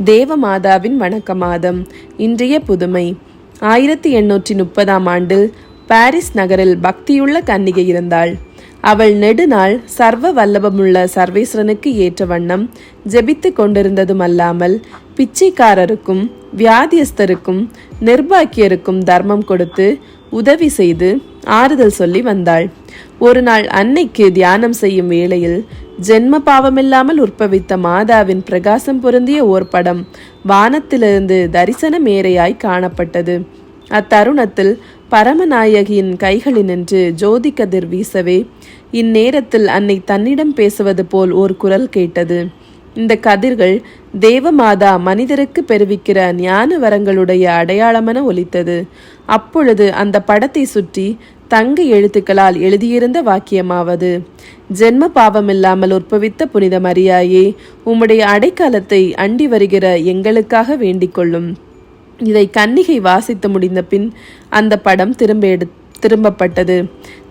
தேவமாதாவின் வணக்க மாதம் இன்றைய புதுமை. ஆயிரத்தி எண்ணூற்றி முப்பதாம் ஆண்டில் பாரிஸ் நகரில் பக்தியுள்ள கன்னிகை இருந்தாள். அவள் நெடுநாள் சர்வ வல்லபமுள்ள சர்வேஸ்வரனுக்கு ஏற்ற வண்ணம் ஜெபித்து கொண்டிருந்ததுமல்லாமல் பிச்சைக்காரருக்கும் வியாதியஸ்தருக்கும் நிர்பாக்கியருக்கும் தர்மம் கொடுத்து உதவி செய்து ஆறுதல் சொல்லி வந்தாள். ஒரு நாள் அன்னைக்கு தியானம் செய்யும் வேளையில் ஜென்ம பாவமில்லாமல் உற்பவித்த மாதாவின் பிரகாசம் பொருந்திய ஓர் படம் வானத்திலிருந்து தரிசன மேரையாய் காணப்பட்டது. அத்தருணத்தில் பரமநாயகியின் கைகளினின்று ஜோதி கதிர் வீசவே இந்நேரத்தில் அன்னை தன்னிடம் பேசுவது போல் ஓர் குரல் கேட்டது. இந்த கதிர்கள் தேவமாதா மனிதருக்கு பெருவிக்கிற ஞான வரங்களுடைய அடையாளமென ஒலித்தது. அப்பொழுது அந்த படத்தை சுற்றி தங்க எழுத்துக்களால் எழுதியிருந்த வாக்கியமாவது ஜென்ம பாவமில்லாமல் உற்பவித்த புனித மரியாயே உம்முடைய அடைக்காலத்தை அண்டி வருகிற எங்களுக்காக வேண்டிக் கொள்ளும். இதை கன்னிகை வாசித்து முடிந்த பின் அந்த படம் திரும்ப எடு திரும்பப்பட்டது.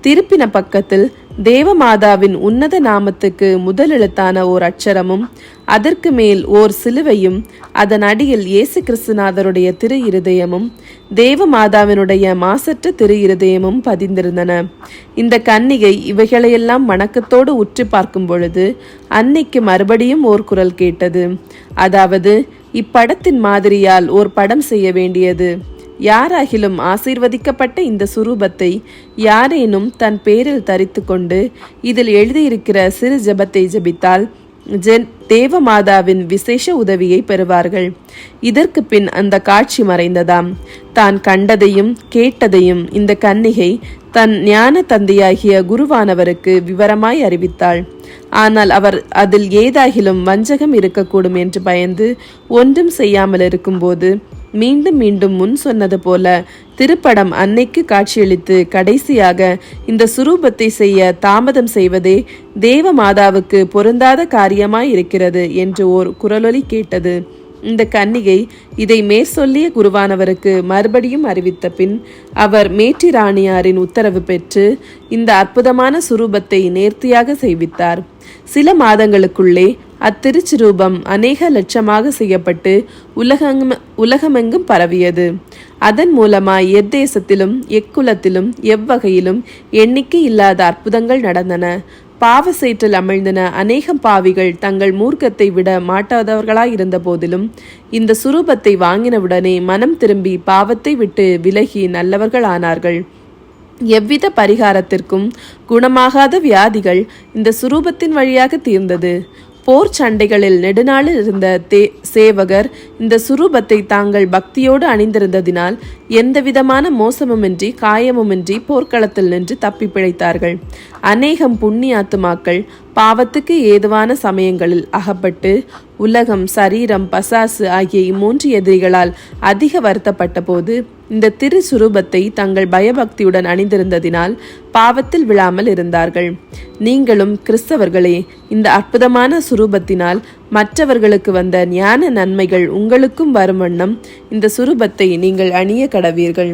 திருப்பின பக்கத்தில் தேவமாதாவின் உன்னத நாமத்துக்கு முதல் எழுத்தான ஓர் அச்சரமும் அதற்கு மேல் ஓர் சிலுவையும் அதன் அடியில் இயேசு கிறிஸ்துநாதருடைய திரு இருதயமும் தேவமாதாவினுடைய மாசற்ற திரு இருதயமும் பதிந்திருந்தன. இந்த கன்னிகை இவைகளையெல்லாம் வணக்கத்தோடு உற்று பார்க்கும் பொழுது அன்னைக்கு மறுபடியும் ஓர் குரல் கேட்டது. அதாவது இப்படத்தின் மாதிரியால் ஓர் படம் செய்ய வேண்டியது. யாராகிலும் ஆசீர்வதிக்கப்பட்ட இந்த சுரூபத்தை யாரேனும் தன் பேரில் தரித்து கொண்டு இதில் எழுதியிருக்கிற சிறு ஜெபத்தை ஜெபித்தால் ஜென் தேவமாதாவின் விசேஷ உதவியை பெறுவார்கள். இதற்கு பின் அந்த காட்சி மறைந்ததாம். தான் கண்டதையும் கேட்டதையும் இந்த கன்னிகை தன் ஞான தந்தையாகிய குருவானவருக்கு விவரமாய் அறிவித்தாள். ஆனால் அவர் அதில் ஏதாகிலும் வஞ்சகம் இருக்கக்கூடும் என்று பயந்து ஒன்றும் செய்யாமல் இருக்கும்போது மீண்டும் மீண்டும் முன் சொன்னது போல திருப்படம் அன்னைக்கு காட்சியளித்து கடைசியாக இந்த சுரூபத்தை செய்ய தாமதம் செய்வதே தேவ மாதாவுக்கு பொருந்தாத காரியமாய் இருக்கிறது என்று ஓர் குரலொலி கேட்டது. இந்த கன்னிகை இதை மேற்சொல்லிய குருவானவருக்கு மறுபடியும் அறிவித்த பின் அவர் மேட்டி ராணியாரின் உத்தரவு பெற்று இந்த அற்புதமான சுரூபத்தை நேர்த்தியாக செய்வித்தார். சில மாதங்களுக்குள்ளே அத்திருச்சிரூபம் அநேக லட்சமாக செய்யப்பட்டு உலகம் உலகமெங்கும் பரவியது. அதன் மூலமாய் எத்தேசத்திலும் எக்குலத்திலும் எவ்வகையிலும் எண்ணிக்கை இல்லாத அற்புதங்கள் நடந்தன. பாவ சேற்றில் அமிழ்ந்தன அநேகம் பாவிகள் தங்கள் மூர்க்கத்தை விட மாட்டாதவர்களாயிருந்த போதிலும் இந்த சுரூபத்தை வாங்கினவுடனே மனம் திரும்பி பாவத்தை விட்டு விலகி நல்லவர்கள் ஆனார்கள். எவ்வித பரிகாரத்திற்கும் குணமாகாத வியாதிகள் இந்த சுரூபத்தின் வழியாக தீர்ந்தது. போர் சண்டைகளில் நெடுநாளில் இருந்த தே சேவகர் இந்த சுரூபத்தை தாங்கள் பக்தியோடு அணிந்திருந்ததினால் எந்தவிதமான மோசமுமின்றி காயமுமின்றி போர்க்களத்தில் நின்று தப்பி பிழைத்தார்கள். அநேகம் புண்ணியாத்துமாக்கள் பாவத்துக்கு ஏதுவான சமயங்களில் அகப்பட்டு உலகம் சரீரம் பசாசு ஆகிய இம்மூன்று எதிரிகளால் அதிக வருத்தப்பட்ட போது இந்த திரு சுரூபத்தை தங்கள் பயபக்தியுடன் அணிந்திருந்ததினால் பாவத்தில் விழாமல் இருந்தார்கள். நீங்களும் கிறிஸ்தவர்களே இந்த அற்புதமான சுரூபத்தினால் மற்றவர்களுக்கு வந்த ஞான நன்மைகள் உங்களுக்கும் வரும் வண்ணம் இந்த சுரூபத்தை நீங்கள் அணிய கடவீர்கள்.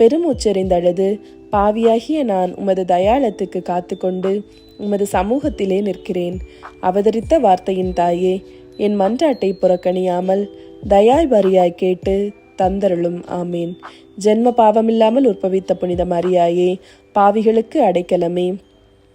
பெருமூச்செறிந்தழுது பாவியாகிய நான் உமது தயாளத்துக்கு காத்துக்கொண்டு உமது சமூகத்திலே நிற்கிறேன். அவதரித்த வார்த்தையின் தாயே என் மன்றாட்டை புறக்கணியாமல் தயாய் பரியாய் கேட்டு தந்தருளும். ஆமேன். ஜென்ம பாவமில்லாமல் உற்பவித்த புனித மரியாயே பாவிகளுக்கு அடைக்கலமே.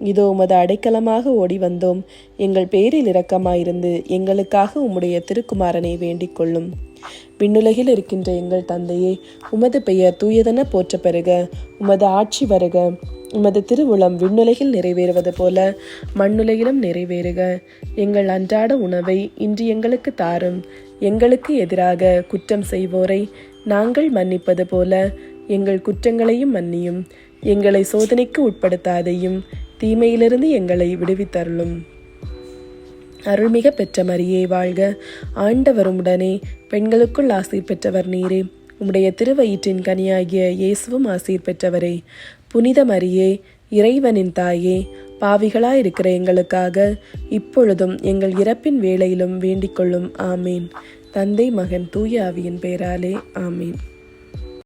இதோ உமது அடைக்கலமாக ஓடி வந்தோம் எங்கள் பேரில் இரக்கமாயிருந்து எங்களுக்காக உம்முடைய திருக்குமாரனை வேண்டிக் கொள்ளும். விண்ணுலகில் இருக்கின்ற எங்கள் தந்தையே உமது பெயர் தூயதென போற்ற பெறுக உமது ஆட்சி வருக. உமது திருவுளம் விண்ணுலகில் நிறைவேறுவது போல மண்ணுலகிலும் நிறைவேறுக. எங்கள் அன்றாட உணவை இன்று எங்களுக்கு தாரும். எங்களுக்கு எதிராக குற்றம் செய்வோரை நாங்கள் மன்னிப்பது போல எங்கள் குற்றங்களையும் மன்னியும். எங்களை சோதனைக்கு உட்படுத்தாதையும் தீமையிலிருந்து எங்களை விடுவித்தருளும். அருள்மிக பெற்ற மரியே வாழ்க. ஆண்டவரும் உடனே பெண்களுக்குள் ஆசீர் பெற்றவர் நீரே. உம்முடைய திருவயிற்றின் கனியாகிய இயேசுவும் ஆசீர் பெற்றவரே. புனித மரியே இறைவனின் தாயே பாவிகளாயிருக்கிற எங்களுக்காக இப்பொழுதும் எங்கள் இறப்பின் வேளையிலும் வேண்டிக் கொள்ளும் ஆமேன். தந்தை மகன் தூய ஆவியின் பேராலே. ஆமேன்.